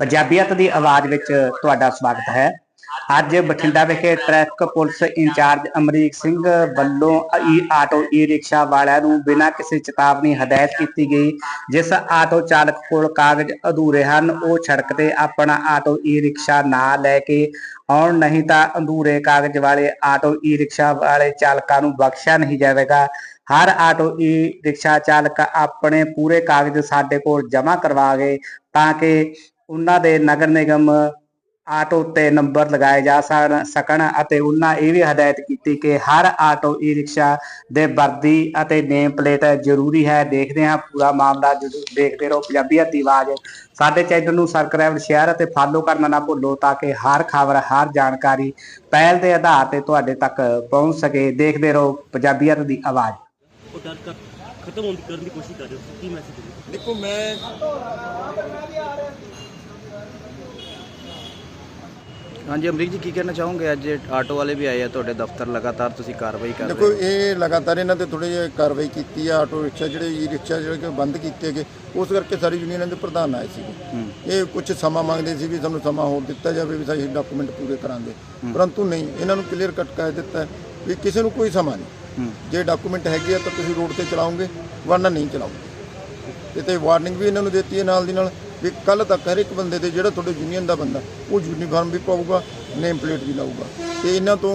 ਪੰਜਾਬੀਅਤ ਦੀ ਆਵਾਜ਼ ਵਿੱਚ ਤੁਹਾਡਾ ਸਵਾਗਤ ਹੈ। ਅੱਜ ਬਠਿੰਡਾ ਵਿਖੇ traffic police incharge Amrik Singh ਵੱਲੋਂ ਈ ਆਟੋ ਈ ਰਿਕਸ਼ਾ ਵਾਲਿਆਂ ਨੂੰ ਬਿਨਾਂ ਕਿਸੇ ਚੇਤਾਵਨੀ ਹਦਾਇਤ ਕੀਤੀ ਗਈ, ਜਿਸ ਆਟੋ ਚਾਲਕ ਕੋਲ ਕਾਗਜ਼ ਅਧੂਰੇ ਹਨ। ਉਹ ਸੜਕ ਤੇ ਆਪਣਾ ਆਟੋ ਈ ਰਿਕਸ਼ਾ ਨਾ ਲੈ ਕੇ ਆਉਣ, ਨਹੀਂ ਤਾਂ ਅਧੂਰੇ ਕਾਗਜ਼ ਵਾਲੇ ਆਟੋ ਈ ਰਿਕਸ਼ਾ ਵਾਲੇ ਚਾਲਕਾਂ ਨੂੰ ਬਖਸ਼ਿਆ ਨਹੀਂ ਜਾਵੇਗਾ। ਹਰ ਆਟੋ ਈ ਰਿਕਸ਼ਾ ਚਾਲਕ ਆਪਣੇ ਪੂਰੇ ਕਾਗਜ਼ ਸਾਡੇ ਕੋਲ ਜਮ੍ਹਾਂ ਕਰਵਾ ਗਏ ਤਾਂ ਕਿ ਉਹਨਾਂ ਦੇ ਨਗਰ ਨਿਗਮ ਆਟੋ ਤੇ ਨੰਬਰ ਲਗਾਏ ਜਾ ਸਕ- ਸਕਣ ਅਤੇ ਉਹਨਾਂ ਇਹ ਵੀ ਹਦਾਇਤ ਕੀਤੀ ਕਿ ਹਰ ਆਟੋ ਈ ਰਿਕਸ਼ਾ ਦੇ ਵਰਦੀ ਅਤੇ ਨੇਮ ਪਲੇਟ ਜ਼ਰੂਰੀ ਹੈ। ਦੇਖਦੇ ਹਾਂ ਪੂਰਾ ਮਾਮਲਾ ਜਦੋਂ ਦੇਖਦੇ ਰਹੋ। ਪੰਜਾਬੀਅਤ ਦੀ ਆਵਾਜ਼ ਸਾਡੇ ਚੈਨਲ ਨੂੰ ਸਬਸਕ੍ਰਾਈਬ ਸ਼ੇਅਰ ਅਤੇ ਫਾਲੋ ਕਰਨਾ ਨਾ ਭੁੱਲੋ ਤਾਂ ਕਿ ਹਰ ਖਬਰ ਹਰ ਜਾਣਕਾਰੀ ਪਹਿਲ ਦੇ ਆਧਾਰ ਤੇ ਤੁਹਾਡੇ ਤੱਕ ਪਹੁੰਚ ਸਕੇ। ਦੇਖਦੇ ਰਹੋ ਪੰਜਾਬੀਅਤ ਦੀ ਆਵਾਜ਼। ਉਹ ਡਰ ਕਰ ਖਤਮ ਹੋਣ ਦੀ ਕਰਨ ਦੀ ਕੋਸ਼ਿਸ਼ ਕਰ ਰਹੇ ਹੋ। ਕੀ ਮੈਸੇਜ ਦੇਖੋ ਮੈਂ ਹਾਂਜੀ ਅਮਰੀਕ ਜੀ ਕੀ ਕਹਿਣਾ ਚਾਹੋਗੇ? ਅੱਜ ਆਟੋ ਵਾਲੇ ਵੀ ਆਏ ਆ ਤੁਹਾਡੇ ਦਫ਼ਤਰ ਲਗਾਤਾਰ ਤੁਸੀਂ ਕਾਰਵਾਈ ਕਰ ਦੇਖੋ ਰਹੇ ਹੋ। ਇਹ ਲਗਾਤਾਰ ਇਹਨਾਂ ਤੇ ਥੋੜੀ ਜਿਹੀ ਕਾਰਵਾਈ ਕੀਤੀ ਆ ਆਟੋ ਰਿਕਸ਼ਾ ਜਿਹੜੇ ਈ ਰਿਕਸ਼ਾ ਜਿਹੜੇ ਕਿ ਬੰਦ ਕੀਤੇ ਹੈਗੇ ਉਸ ਕਰਕੇ ਸਾਰੀ ਯੂਨੀਅਨਾਂ ਦੇ ਪ੍ਰਧਾਨ ਆਏ ਸੀ ਇਹ ਕੁਝ ਸਮਾਂ ਮੰਗਦੇ ਸੀ ਵੀ ਸਾਨੂੰ ਸਮਾਂ ਹੋਰ ਦਿੱਤਾ ਜਾਵੇ ਵੀ ਅਸੀਂ ਡਾਕੂਮੈਂਟ ਪੂਰੇ ਕਰਾਂਗੇ ਪਰੰਤੂ ਨਹੀਂ ਇਹਨਾਂ ਨੂੰ ਕਲੀਅਰ ਕੱਟ ਕਹਿ ਦਿੱਤਾ ਵੀ ਕਿਸੇ ਨੂੰ ਕੋਈ ਸਮਾਂ ਨਹੀਂ। ਜੇ ਡਾਕੂਮੈਂਟ ਹੈਗੇ ਆ ਤਾਂ ਤੁਸੀਂ ਰੋਡ ਤੇ ਚਲਾਓਗੇ ਵਰਨਾ ਨਹੀਂ ਚਲਾਓਗੇ। ਤੇ ਤੇ ਵਾਰਨਿੰਗ ਵੀ ਇਹਨਾਂ ਨੂੰ ਦਿੱਤੀ ਹੈ ਨਾਲ ਦੀ ਨਾਲ। ਵੀ ਕੱਲ ਤੱਕ ਹਰ ਇੱਕ ਬੰਦੇ ਤੇ ਜਿਹੜਾ ਤੁਹਾਡੇ ਯੂਨੀਅਨ ਦਾ ਬੰਦਾ ਉਹ ਯੂਨੀਫਾਰਮ ਵੀ ਪਾਊਗਾ ਨੇਮ ਪਲੇਟ ਵੀ ਲਾਊਗਾ। ਤੇ ਇਹਨਾਂ ਤੋਂ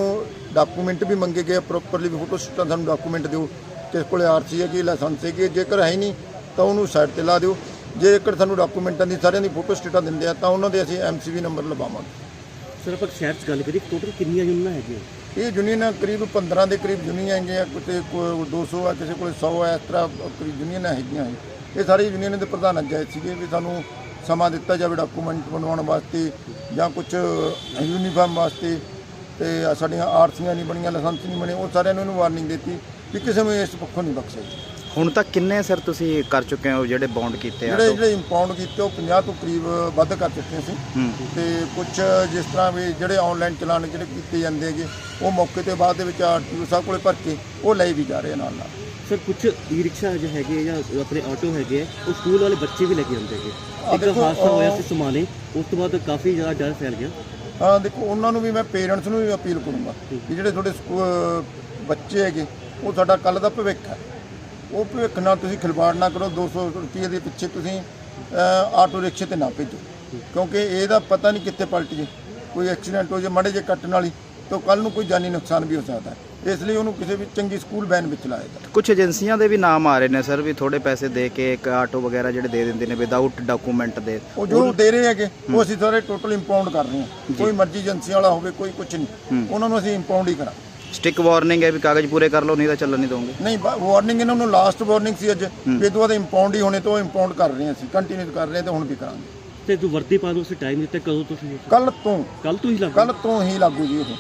ਡਾਕੂਮੈਂਟ ਵੀ ਮੰਗੇ ਗਏ ਪ੍ਰੋਪਰਲੀ ਵੀ ਫੋਟੋ ਸਟਾਂ ਸਾਨੂੰ ਡਾਕੂਮੈਂਟ ਦਿਓ। ਕਿਸ ਕੋਲੇ ਆਰਸੀ ਹੈ ਕਿ ਲਾਇਸੈਂਸ ਹੈ ਕਿ ਜੇਕਰ ਹੈ ਹੀ ਨਹੀਂ ਤਾਂ ਉਹਨੂੰ ਸਾਈਡ ਤੇ ਲਾ ਦਿਓ। ਜੇਕਰ ਸਾਨੂੰ ਡਾਕੂਮੈਂਟਾਂ ਦੀ ਸਾਰਿਆਂ ਦੀ ਫੋਟੋ ਸਟੇਟਾਂ ਦਿੰਦੇ ਆ ਤਾਂ ਉਹਨਾਂ ਦੇ ਅਸੀਂ ਐਮਸੀਵੀ ਨੰਬਰ ਲਵਾਵਾਂਗੇ। ਸਰ ਆਪਾਂ ਸ਼ਹਿਰ 'ਚ ਗੱਲ ਕਰੀਏ ਟੋਟਲ ਕਿੰਨੀਆਂ ਯੂਨੀਅਨਾਂ ਹੈਗੀਆਂ? ਇਹ ਯੂਨੀਅਨ ਕਰੀਬ 15 ਦੇ ਕਰੀਬ ਯੂਨੀਅਨ ਹੈਗੀਆਂ ਕਿਤੇ ਕੋਈ 200 ਆ ਕਿਸੇ ਕੋਲੇ 100 ਆ ਇਸ ਤਰ੍ਹਾਂ ਕਰੀਬ ਯੂਨੀਅਨਾਂ ਹੈਗੀਆਂ ਇਹ। ਇਹ ਸਾਰੇ ਯੂਨੀਅਨ ਦੇ ਪ੍ਰਧਾਨ ਅੱਜ ਆਏ ਸੀਗੇ ਵੀ ਸਾਨੂੰ ਸਮਾਂ ਦਿੱਤਾ ਜਾਵੇ ਡਾਕੂਮੈਂਟ ਬਣਵਾਉਣ ਵਾਸਤੇ ਜਾਂ ਕੁਝ ਯੂਨੀਫਾਰਮ ਵਾਸਤੇ ਤੇ ਸਾਡੀਆਂ ਆਰਸੀਆਂ ਨਹੀਂ ਬਣੀਆਂ, ਲਾਇਸੈਂਸ ਨਹੀਂ ਬਣੇ, ਉਹ ਸਾਰਿਆਂ ਨੂੰ ਇਹਨੂੰ ਵਾਰਨਿੰਗ ਦਿੱਤੀ ਵੀ ਕਿਸੇ ਨੂੰ ਇਸ ਪੱਖੋਂ ਨਹੀਂ ਬਖਸ਼ਿਆ ਜੀ। ਹੁਣ ਤੱਕ ਕਿੰਨੇ ਸਰ ਤੁਸੀਂ ਕਰ ਚੁੱਕੇ ਹੋ ਜਿਹੜੇ ਬੌਂਡ ਕੀਤੇ ਆ? ਜਿਹੜੇ ਜਿਹੜੇ ਇੰਪਾਊਂਡ ਕੀਤੇ ਉਹ 50 ਤੋਂ ਕਰੀਬ ਵੱਧ ਕਰ ਚੁੱਕੇ ਸੀ। ਹੂੰ। ਤੇ ਕੁਝ ਜਿਸ ਤਰ੍ਹਾਂ ਵੀ ਜਿਹੜੇ ਆਨਲਾਈਨ ਚਲਾਨ ਜਿਹੜੇ ਕੀਤੇ ਜਾਂਦੇ ਹੈਗੇ ਉਹ ਮੌਕੇ ਤੇ ਬਾਅਦ ਦੇ ਵਿੱਚ ਆਰਟੀਓ ਸਾਹਿਬ ਕੋਲੇ ਭਰ ਕੇ ਉਹ ਲਈ ਵੀ ਜਾ ਰਹੇ ਆ ਨਾਲ ਨਾਲ ਸਰ ਕੁਝ ਈ ਰਿਕਸ਼ਾ ਜੋ ਹੈਗੇ ਜਾਂ ਆਪਣੇ ਆਟੋ ਹੈਗੇ ਆ, ਉਹ ਸਕੂਲ ਵਾਲੇ ਬੱਚੇ ਵੀ ਲੈ ਕੇ ਆਉਂਦੇ ਹੈਗੇ। ਆ ਇੱਕ ਦੇਖੋ, ਹਾਦਸਾ ਹੋਇਆ ਸੀ ਸਮਾਨੇ ਉਸ ਤੋਂ ਬਾਅਦ ਕਾਫੀ ਜ਼ਿਆਦਾ ਡਰ ਫੈਲ ਗਿਆ। ਹਾਂ ਦੇਖੋ ਉਹਨਾਂ ਨੂੰ ਵੀ ਮੈਂ ਪੇਰੈਂਟਸ ਨੂੰ ਵੀ ਅਪੀਲ ਕਰੂੰਗਾ ਕਿ ਜਿਹੜੇ ਤੁਹਾਡੇ ਸਕੂ- ਬੱਚੇ ਹੈਗੇ ਉਹ ਸਾਡਾ ਕੱਲ ਦਾ ਭਵਿੱਖ ਹੈ। ਉਹ ਭਵਿੱਖ ਨਾਲ ਤੁਸੀਂ ਖਿਲਵਾੜ ਨਾ ਕਰੋ 200 ਰੁਪਏ ਦੇ ਪਿੱਛੇ ਤੁਸੀਂ ਆਟੋ ਰਿਕਸ਼ੇ ਤੇ ਨਾ ਭੇਜੋ। ਕਿਉਂਕਿ ਇਹਦਾ ਪਤਾ ਨਹੀਂ ਕਿੱਥੇ ਪਲਟ ਜੇ ਕੋਈ ਐਕਸੀਡੈਂਟ ਹੋ ਜੇ ਮਾੜੇ ਜੇ ਕੱਟਣ ਵਾਲੀ ਤਾਂ ਕੱਲ ਨੂੰ ਕੋਈ ਜਾਨੀ ਨੁਕਸਾਨ ਵੀ ਹੋ ਸਕਦਾ ਹੈ। ਇਸ ਲਈ ਉਹਨੂੰ ਕਿਸੇ ਵੀ ਚੰਗੀ ਸਕੂਲ ਵੈਨ ਵਿੱਚ ਲਾਇਆ ਜਾਵੇ। ਕੁਝ ਏਜੰਸੀਆਂ ਦੇ ਵੀ ਨਾਮ ਆ ਰਹੇ ਨੇ ਸਰ ਵੀ ਥੋੜੇ ਪੈਸੇ ਦੇ ਕੇ ਇੱਕ ਆਟੋ ਵਗੈਰਾ ਜਿਹੜੇ ਦੇ ਦਿੰਦੇ ਨੇ ਵਿਦਆਊਟ ਡਾਕੂਮੈਂਟ ਦੇ। ਉਹ ਜੋ ਦੇ ਰਹੇ ਹੈਗੇ ਉਹ ਅਸੀਂ ਸਾਰੇ ਟੋਟਲ ਇੰਪਾਊਂਡ ਕਰ ਰਹੇ ਹਾਂ। ਕੋਈ ਮਰਜ਼ੀ ਏਜੰਸੀ ਵਾਲਾ ਹੋਵੇ ਕੋਈ ਕੁਝ ਨਹੀਂ। ਉਹਨਾਂ ਨੂੰ ਅਸੀਂ ਇੰਪਾਊਂਡ ਹੀ ਕਰਾਂ ਸਟਿਕ ਵਾਰਨਿੰਗ ਹੈ ਵੀ ਕਾਗਜ਼ ਪੂਰੇ ਕਰ ਲਓ ਨਹੀਂ ਤਾਂ ਚੱਲਣ ਨਹੀਂ ਦੋਗੇ। ਨਹੀਂ ਵਾਰਨਿੰਗ ਇਹਨਾਂ ਨੂੰ ਲਾਸਟ ਵਾਰਨਿੰਗ ਸੀ ਅੱਜ। ਵੀ ਇਹ ਤੋਂ ਬਾਅਦ ਇੰਪਾਊਂਡ ਹੀ ਹੋਣੇ ਤੋਂ ਇੰਪਾਊਂਡ ਕਰ ਰਹੇ ਹਾਂ ਅਸੀਂ। ਕੰਟੀਨਿਊ ਕਰ ਰਹੇ ਹਾਂ ਤੇ ਹੁਣ ਵੀ ਕਰਾਂਗੇ। ਤੇ ਜੋ ਵਰਦੀ ਪਾਉਣ ਵਾਸਤੇ ਟਾਈਮ ਦਿੱਤਾ ਕਦੋਂ ਤੁਸੀਂ ਕੱਲ ਤੋਂ। ਕੱਲ ਤੋਂ ਹੀ ਲੱਗ? ਕੱਲ ਤੋਂ ਹੀ ਲਾਗੂ ਜੀ ਇਹ।